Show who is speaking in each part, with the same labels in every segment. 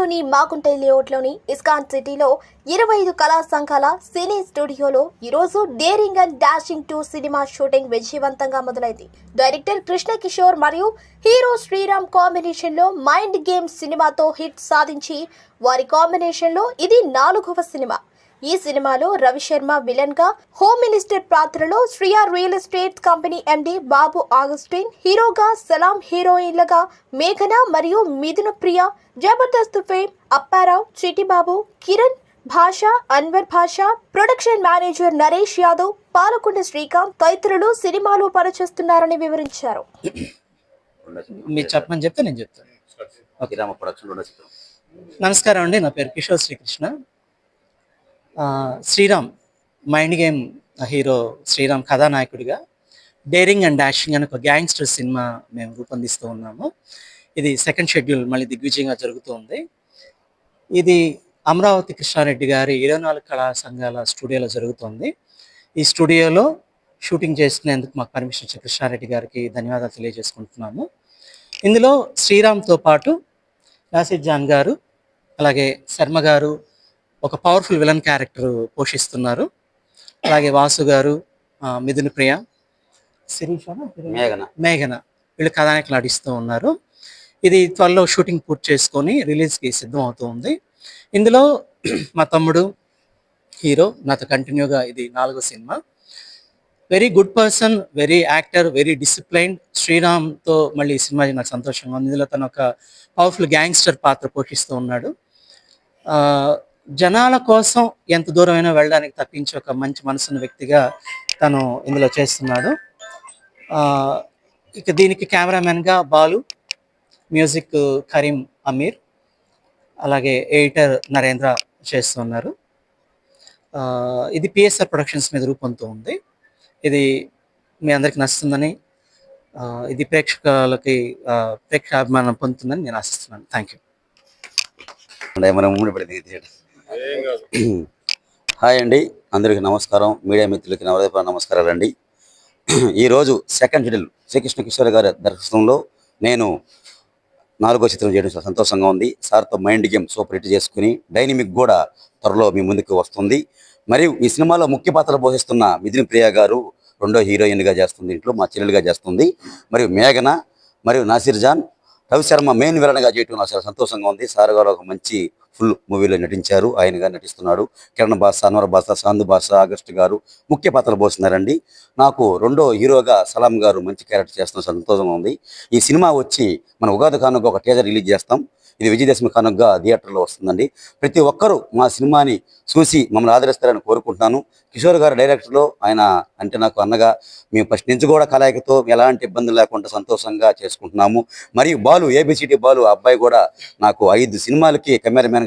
Speaker 1: నగరంలోని మాగుంట లేఅవుట్లోని ఇస్కాన్ సిటీలో ఇరవై ఐదు కళా సంఘాల సినీ స్టూడియోలో ఈరోజు daring and dashing two cinema shooting విజయవంతంగా మొదలైంది. డైరెక్టర్ కృష్ణ కిషోర్ మరియు హీరో శ్రీరామ్ కాంబినేషన్లో మైండ్ గేమ్ సినిమాతో హిట్ సాధించి వారి కాంబినేషన్లో ఇది నాలుగవ సినిమా. ఈ సినిమాలో రవిశర్మ విలన్గా హోమ్ మినిస్టర్ పాత్రలో Shriya real estate company MD Babu Augustin హీరోగా సలాం హీరోయిన్లుగా మేఘన మరియు Mithuna Priya Jabardasth fame Apparao Chitibabu Kiran Bhasha Anwar Bhasha production manager Naresh Yadav Palakonda Srikanth తదితరులు సినిమాలో పనిచేస్తున్నారని వివరించారు.
Speaker 2: మీరు చెప్పమని చెప్తే నేను చెప్తాను.
Speaker 3: శ్రీరామ ప్రొడక్షన్ రెండో చిత్రం.
Speaker 2: నమస్కారం అండి. నా పేరు Kishore Srikrishna. Sriram mind game hero Sriram కథానాయకుడిగా డేరింగ్ అండ్ డాషింగ్ అనే ఒక గ్యాంగ్స్టర్ సినిమా మేము రూపొందిస్తూ ఉన్నాము. ఇది సెకండ్ షెడ్యూల్ మళ్ళీ దిగ్విజయంగా జరుగుతుంది ఇది అమరావతి కృష్ణారెడ్డి గారి ఇరవై నాలుగు కళా సంఘాల స్టూడియోలో జరుగుతుంది. ఈ స్టూడియోలో షూటింగ్ చేసుకునేందుకు మాకు పర్మిషన్ ఇచ్చిన కృష్ణారెడ్డి గారికి ధన్యవాదాలు తెలియజేసుకుంటున్నాము. ఇందులో శ్రీరామ్తో పాటు నాసిర్ జాన్ గారు అలాగే శర్మ గారు ఒక పవర్ఫుల్ విలన్ క్యారెక్టర్ పోషిస్తున్నారు. అలాగే వాసు గారు మిథున ప్రియ?
Speaker 3: మేఘన.
Speaker 2: మేఘన. వీళ్ళు కథానాయకులు నటిస్తూ ఉన్నారు. ఇది త్వరలో షూటింగ్ పూర్తి చేసుకొని రిలీజ్కి సిద్ధం అవుతుంది ఇందులో మా తమ్ముడు హీరో నాతో కంటిన్యూగా ఇది నాలుగో cinema. Very good person very actor very disciplined శ్రీరామ్తో మళ్ళీ ఈ సినిమా నాకు సంతోషంగా ఉంది. ఇందులో తను ఒక పవర్ఫుల్ గ్యాంగ్స్టర్ పాత్ర పోషిస్తూ ఉన్నాడు. ఆ, జనాల కోసం ఎంత దూరమైనా వెళ్ళడానికి తప్పించి ఒక మంచి మనసున్న వ్యక్తిగా తను ఇందులో చేస్తున్నాడు. ఇక దీనికి కెమెరామెన్గా బాలు మ్యూజిక్ కరీం అమీర్ అలాగే ఎడిటర్ నరేంద్ర చేస్తున్నారు. ఇది పిఎస్ఆర్ ప్రొడక్షన్స్ మీద రూపొందుతూ ఉంది. ఇది మీ అందరికి నచ్చుతుందని ఇది ప్రేక్షకులకి ఆ, ప్రేక్షకాభిమానం పొందుతుందని నేను ఆశిస్తున్నాను. థ్యాంక్ యూ
Speaker 3: మనం పడింది హాయ్ అండి అందరికీ నమస్కారం. మీడియా మిత్రులకి నవరదీప నమస్కారాలు అండి. ఈరోజు సెకండ్ షెడ్యూల్ శ్రీకృష్ణ కిషోర్ గారి దర్శనంలో నేను నాలుగో చిత్రం చేయడం చాలా సంతోషంగా ఉంది. సార్తో మైండ్ గేమ్ సూపర్ హిట్ చేసుకుని డైనమిక్ కూడా త్వరలో మీ ముందుకు వస్తుంది. మరియు ఈ సినిమాలో ముఖ్య పాత్ర పోషిస్తున్న మిథున్ ప్రియ గారు రెండో హీరోయిన్గా చేస్తుంది ఇంట్లో మా చెల్లెలుగా చేస్తుంది. మరియు మేఘన మరియు నాసిర్ జాన్ రవి శర్మ మెయిన్ విలన్గా చేయటం నాకు చాలా సంతోషంగా ఉంది. సార్ గారు ఒక మంచి ఫుల్ మూవీలో నటించారు. ఆయనగా నటిస్తున్నాడు. కిరణ్ బాస అన్వర్ బాస సాందు బాస ఆగస్ట్ గారు ముఖ్య పాత్రలు పోస్తున్నారండి. నాకు రెండో హీరోగా సలాం గారు మంచి క్యారెక్టర్ చేస్తున్న సంతోషంగా ఉంది. ఈ సినిమా వచ్చి మన ఉగాది కానుక ఒక టీజర్ రిలీజ్ చేస్తాం. ఇది విజయదశమి కానుకగా థియేటర్లో వస్తుందండి. ప్రతి ఒక్కరూ మా సినిమాని చూసి మమ్మల్ని ఆదరిస్తారని కోరుకుంటున్నాను. కిషోర్ గారు డైరెక్టర్లో ఆయన అంటే నాకు అన్నగా మేము ఫస్ట్ నుంచి కూడా కలాయికతో ఎలాంటి ఇబ్బంది లేకుండా సంతోషంగా చేసుకుంటున్నాము. మరియు బాలు ఏబిసిడి బాలు ఆ అబ్బాయి కూడా నాకు ఐదు సినిమాలకి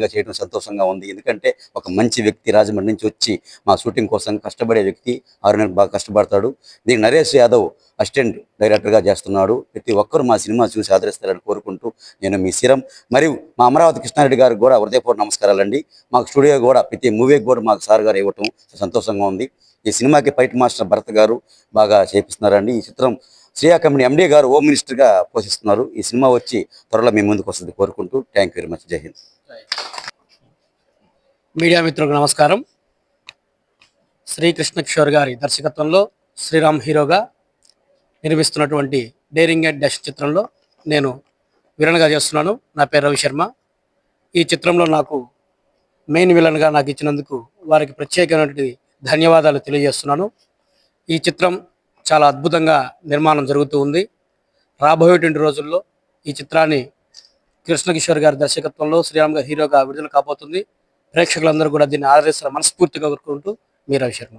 Speaker 3: విధంగా చేయడం సంతోషంగా ఉంది. ఎందుకంటే ఒక మంచి వ్యక్తి రాజమండ్రి నుంచి వచ్చి మా షూటింగ్ కోసం కష్టపడే వ్యక్తి ఆరు నెలలు బాగా కష్టపడతాడు. దీనికి నరేష్ యాదవ్ అసిస్టెంట్ డైరెక్టర్గా చేస్తున్నాడు. ప్రతి ఒక్కరు మా సినిమా చూసి ఆదరిస్తారని కోరుకుంటూ నేను మీ సిరం మరియు మా అమరావతి కృష్ణారెడ్డి గారికి కూడా హృదయపూర్వ నమస్కారాలండి. మాకు స్టూడియో కూడా ప్రతి మూవీకి కూడా మాకు సార్ గారు ఇవ్వటం సంతోషంగా ఉంది. ఈ సినిమాకి ఫైట్ మాస్టర్ భరత్ గారు బాగా చేపిస్తున్నారండి. ఈ చిత్రం శ్రీయా కంపెనీ ఎండీ గారు హోమ్ మినిస్టర్గా పోషిస్తున్నారు. ఈ సినిమా వచ్చి త్వరలో మీ ముందుకు వస్తుంది కోరుకుంటూ థ్యాంక్ యూ వెరీ మచ్. జై హింద్.
Speaker 4: మీడియా మిత్రులకు నమస్కారం. శ్రీకృష్ణ కిషోర్ గారి దర్శకత్వంలో శ్రీరామ్ హీరోగా నిర్మిస్తున్నటువంటి డేరింగ్ అండ్ డాష్ చిత్రంలో నేను విలన్గా చేస్తున్నాను. నా పేరు రవి శర్మ. ఈ చిత్రంలో నాకు మెయిన్ విలన్గా నాకు ఇచ్చినందుకు వారికి ప్రత్యేకమైనటువంటి ధన్యవాదాలు తెలియజేస్తున్నాను. ఈ చిత్రం చాలా అద్భుతంగా నిర్మాణం జరుగుతూ ఉంది. రాబోయేటువంటి రోజుల్లో ఈ చిత్రాన్ని కృష్ణ కిషోర్ గారి దర్శకత్వంలో శ్రీరామ్ గారి హీరోగా విడుదల కాబోతుంది. ప్రేక్షకులందరూ కూడా దీన్ని ఆదరిస్తారు మనస్ఫూర్తిగా కోరుకుంటూ మీ రవి శర్మ